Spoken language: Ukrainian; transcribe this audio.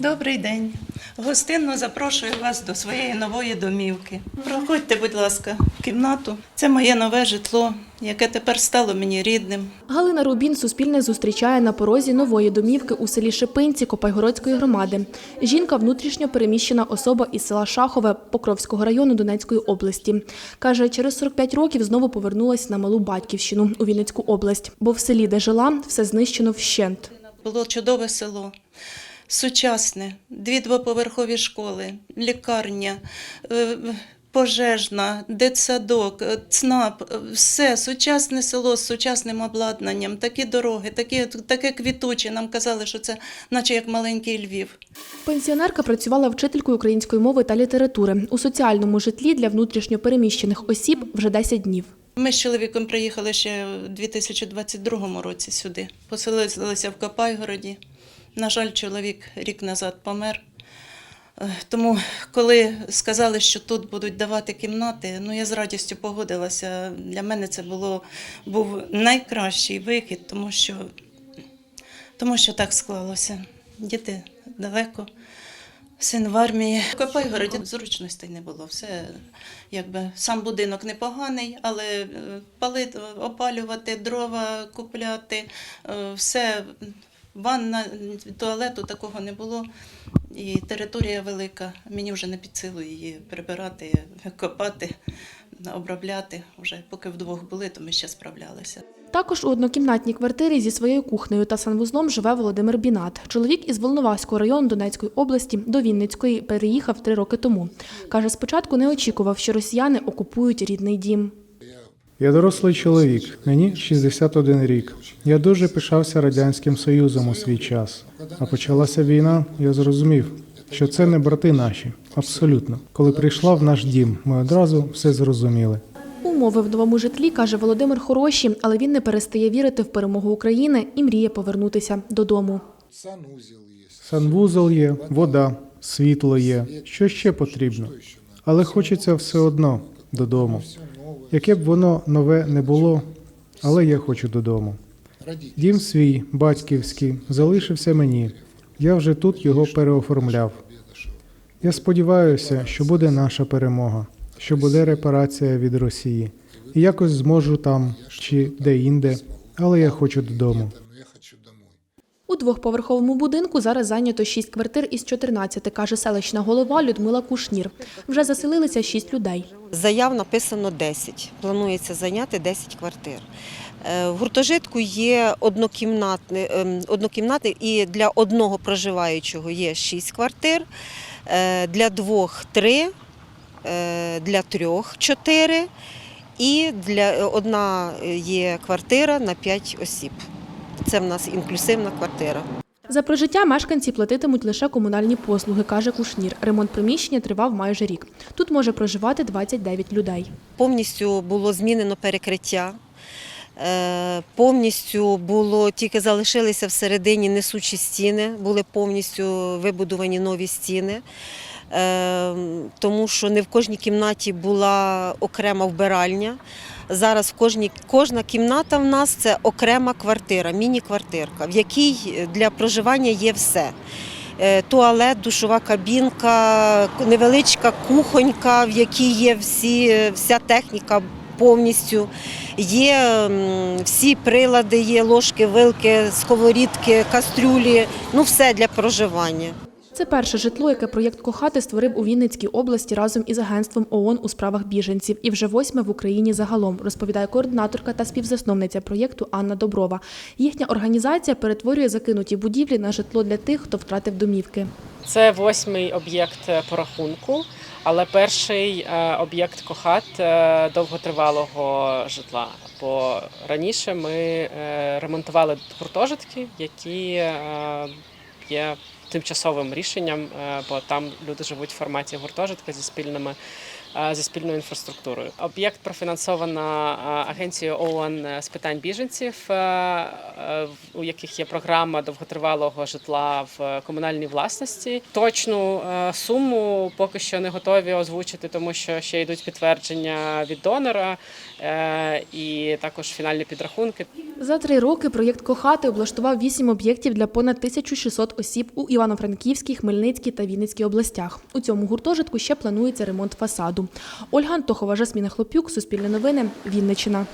Добрий день. Гостинно запрошую вас до своєї нової домівки. Проходьте, будь ласка, в кімнату. Це моє нове житло, яке тепер стало мені рідним. Галина Рубін Суспільне зустрічає на порозі нової домівки у селі Шипинці Копайгородської громади. Жінка внутрішньо переміщена особа із села Шахове Покровського району Донецької області. Каже, через 45 років знову повернулась на малу батьківщину у Вінницьку область, бо в селі, де жила, все знищено вщент. Було чудове село. Сучасне, дві двоповерхові школи, лікарня, е, пожежна, дитсадок, е, ЦНАП, е, все сучасне село з сучасним обладнанням, такі дороги, такі, таке квітуче. Нам казали, що це наче як маленький Львів. Пенсіонерка працювала вчителькою української мови та літератури у соціальному житлі для внутрішньо переміщених осіб вже 10 днів. Ми з чоловіком приїхали ще у 2022 році сюди. Поселилися в Копайгороді. На жаль, чоловік рік назад помер. Е, Тому, коли сказали, що тут будуть давати кімнати, ну я з радістю погодилася. Для мене це було, був найкращий вихід, тому що, тому що так склалося. Діти далеко. Син в армії. В Копайгороді зручностей не було. Все, якби сам будинок непоганий, але е, палити, опалювати, дрова купляти, е, все, ванна, туалету такого не було. І територія велика. Мені вже не під силу її прибирати, копати, обробляти. Вже поки вдвох були, то ми ще справлялися. Також у однокімнатній квартирі зі своєю кухнею та санвузлом живе Володимир Бінат. Чоловік із Волноваського району Донецької області до Вінницької переїхав три роки тому. Каже, спочатку не очікував, що росіяни окупують рідний дім. Я дорослий чоловік, мені 61 рік. Я дуже пишався Радянським Союзом у свій час. А почалася війна, я зрозумів, що це не брати наші. Абсолютно. Коли прийшла в наш дім, ми одразу все зрозуміли. Умови в новому житлі, каже Володимир, хороші, але він не перестає вірити в перемогу України і мріє повернутися додому. Санвузол є, вода, світло є. Що ще потрібно? Але хочеться все одно додому. Яке б воно нове не було, але я хочу додому. Дім свій, батьківський, залишився мені. Я вже тут його переоформляв. Я сподіваюся, що буде наша перемога, що буде репарація від Росії. І якось зможу там чи де-інде, але я хочу додому. Двохповерховому будинку зараз зайнято 6 квартир із 14, каже селищна голова Людмила Кушнір. Вже заселилися 6 людей. Заяв написано 10. Планується зайняти 10 квартир. Е, В гуртожитку є однокімнатний, ем, однокімнатний і для одного проживаючого є 6 квартир, е, для двох 3, для трьох 4 і для одна є квартира на 5 осіб. Це в нас інклюзивна квартира. За прожиття мешканці платитимуть лише комунальні послуги, каже Кушнір. Ремонт приміщення тривав майже рік. Тут може проживати 29 людей. Повністю було змінено перекриття. е, Повністю було тільки залишилися всередині несучі стіни, були повністю вибудовані нові стіни, Е, тому що не в кожній кімнаті була окрема вбиральня. Зараз в кожній кожна кімната в нас це окрема квартира, міні-квартирка, в якій для проживання є все. Е, Туалет, душова кабінка, невеличка кухонька, в якій є всі, вся техніка повністю. Є всі прилади, є ложки, вилки, сковорідки, кастрюлі, ну все для проживання. Це перше житло, яке проєкт Кохати створив у Вінницькій області разом із агентством ООН у справах біженців, і вже восьме в Україні загалом, розповідає координаторка та співзасновниця проєкту Анна Доброва. Їхня організація перетворює закинуті будівлі на житло для тих, хто втратив домівки. Це восьмий об'єкт е, по рахунку, але перший е, об'єкт кохат е, довготривалого житла. Бо раніше ми ремонтували гуртожитки, які є тимчасовим рішенням, е, бо там люди живуть в форматі гуртожитка зі спільними. Е, Зі спільною інфраструктурою об'єкт профінансована е, агенцією ООН з питань біженців, е, е, у яких є програма довготривалого житла в комунальній власності. Точну е, суму поки що не готові озвучити, тому що ще йдуть підтвердження від донора е, і також фінальні підрахунки. За три роки проєкт Кохати облаштував вісім об'єктів для понад 1600 осіб у Івано-Франківській, Хмельницькій та Вінницькій областях. У цьому гуртожитку ще планується ремонт фасаду. Ольга Антохова, Жасміна Хлопюк, Суспільне новини, Вінниччина.